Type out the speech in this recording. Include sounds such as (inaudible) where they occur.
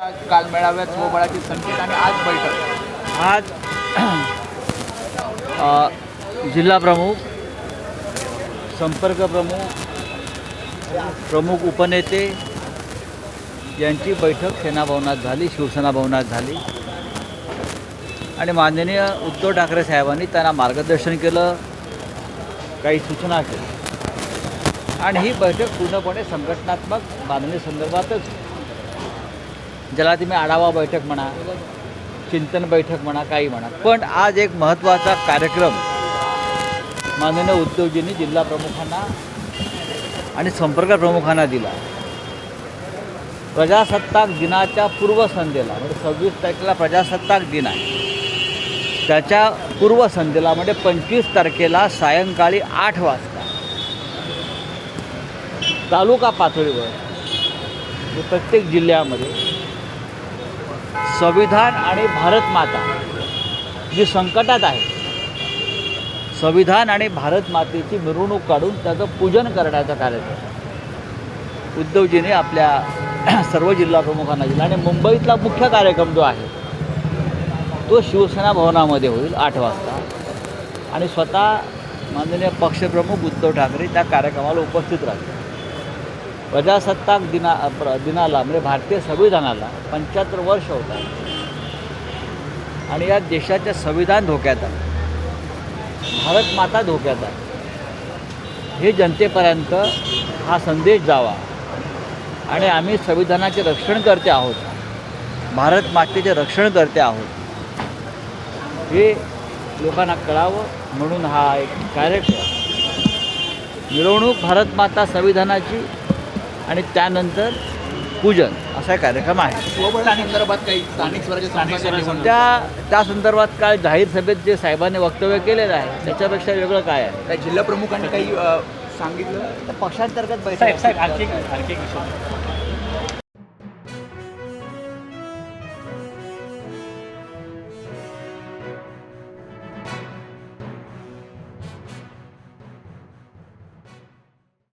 काल मेळाव्यात स्वबळाचे संकेत आणि आज बैठक. आज जिल्हा प्रमुख संपर्क प्रमुख प्रमुख उपनेते यांची बैठक सेनाभवनात झाली शिवसेना भवनात झाली. आणि माननीय उद्धव ठाकरे साहेबांनी त्यांना मार्गदर्शन केलं काही सूचना केल्या. आणि ही बैठक पूर्णपणे संघटनात्मक बांधणीसंदर्भातच ज्याला तुम्ही आढावा बैठक म्हणा चिंतन बैठक म्हणा काही म्हणा. पण आज एक महत्त्वाचा कार्यक्रम माननीय उद्योगजींनी जिल्हा प्रमुखांना आणि संपर्क प्रमुखांना दिला. प्रजासत्ताक दिनाच्या पूर्वसंध्येला म्हणजे सव्वीस तारखेला प्रजासत्ताक दिन आहे. त्याच्या पूर्वसंध्येला म्हणजे पंचवीस तारखेला सायंकाळी आठ वाजता तालुका पातळीवर म्हणजे प्रत्येक जिल्ह्यामध्ये संविधान आणि भारत माता जी संकटात आहे. संविधान आणि भारत मातेची मिरवणूक काढून त्याचं पूजन करण्याचा कार्यक्रम. उद्धवजीने आपल्या (clears throat) सर्व जिल्हा प्रमुखांना दिला आणि मुंबईतला मुख्य कार्यक्रम जो आहे तो शिवसेना भवनामध्ये होईल आठ वाजता. आणि स्वतः माननीय पक्षप्रमुख उद्धव ठाकरे त्या कार्यक्रमाला उपस्थित राहतील. प्रजासत्ताक दिना प्र दिनाला म्हणजे भारतीय संविधानाला पंच्याहत्तर वर्ष होतात. आणि या देशाच्या संविधान धोक्यात आहे. भारत माता धोक्यात आहे. हे जनतेपर्यंत हा संदेश जावा. आणि आम्ही संविधानाचे रक्षण करते आहोत. भारत मातेचे रक्षण करते आहोत. हे लोकांना कळावं म्हणून हा एक कार्यक्रम. मिरवणूक भारत माता संविधानाची आणि त्यानंतर पूजन असा एक कार्यक्रम आहे. स्वबळा संदर्भात काही स्थानिक स्वराज्य संस्थांच्या त्या त्या संदर्भात काय जाहीर सभेत जे साहेबांनी वक्तव्य केलेलं आहे त्याच्यापेक्षा वेगळं काय आहे? त्या जिल्हा प्रमुखांनी काही सांगितलं? तर पक्षांतर्गत साहेब साहेब बैठक आणखी आणखी